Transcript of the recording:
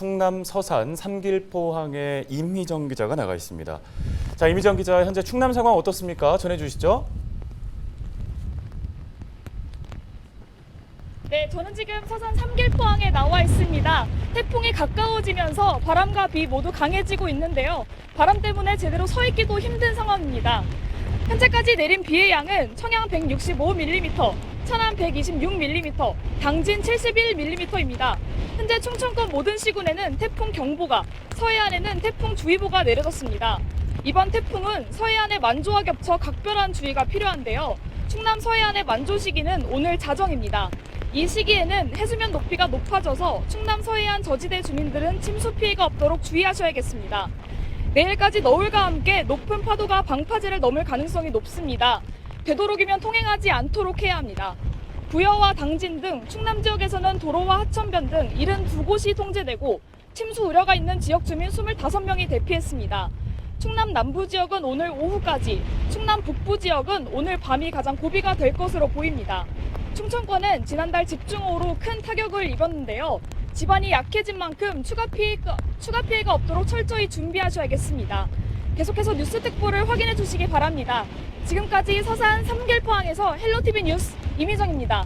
충남 서산 삼길포항에 임희정 기자가 나가 있습니다. 자, 임희정 기자, 현재 충남 상황 어떻습니까? 전해주시죠. 네, 저는 지금 서산 삼길포항에 나와 있습니다. 태풍이 가까워지면서 바람과 비 모두 강해지고 있는데요. 바람 때문에 제대로 서 있기도 힘든 상황입니다. 현재까지 내린 비의 양은 청양 165mm, 천안 126mm, 당진 71mm입니다. 현재 충청권 모든 시군에는 태풍 경보가, 서해안에는 태풍 주의보가 내려졌습니다. 이번 태풍은 서해안의 만조와 겹쳐 각별한 주의가 필요한데요. 충남 서해안의 만조 시기는 오늘 자정입니다. 이 시기에는 해수면 높이가 높아져서 충남 서해안 저지대 주민들은 침수 피해가 없도록 주의하셔야겠습니다. 내일까지 너울과 함께 높은 파도가 방파제를 넘을 가능성이 높습니다. 되도록이면 통행하지 않도록 해야 합니다. 부여와 당진 등 충남 지역에서는 도로와 하천변 등 72곳이 통제되고 침수 우려가 있는 지역 주민 25명이 대피했습니다. 충남 남부 지역은 오늘 오후까지, 충남 북부 지역은 오늘 밤이 가장 고비가 될 것으로 보입니다. 충청권은 지난달 집중호우로 큰 타격을 입었는데요. 집안이 약해진 만큼 추가 피해가, 추가 피해가 없도록 철저히 준비하셔야겠습니다. 계속해서 뉴스 특보를 확인해 주시기 바랍니다. 지금까지 서산 삼길포항에서 헬로티비 뉴스 이미정입니다.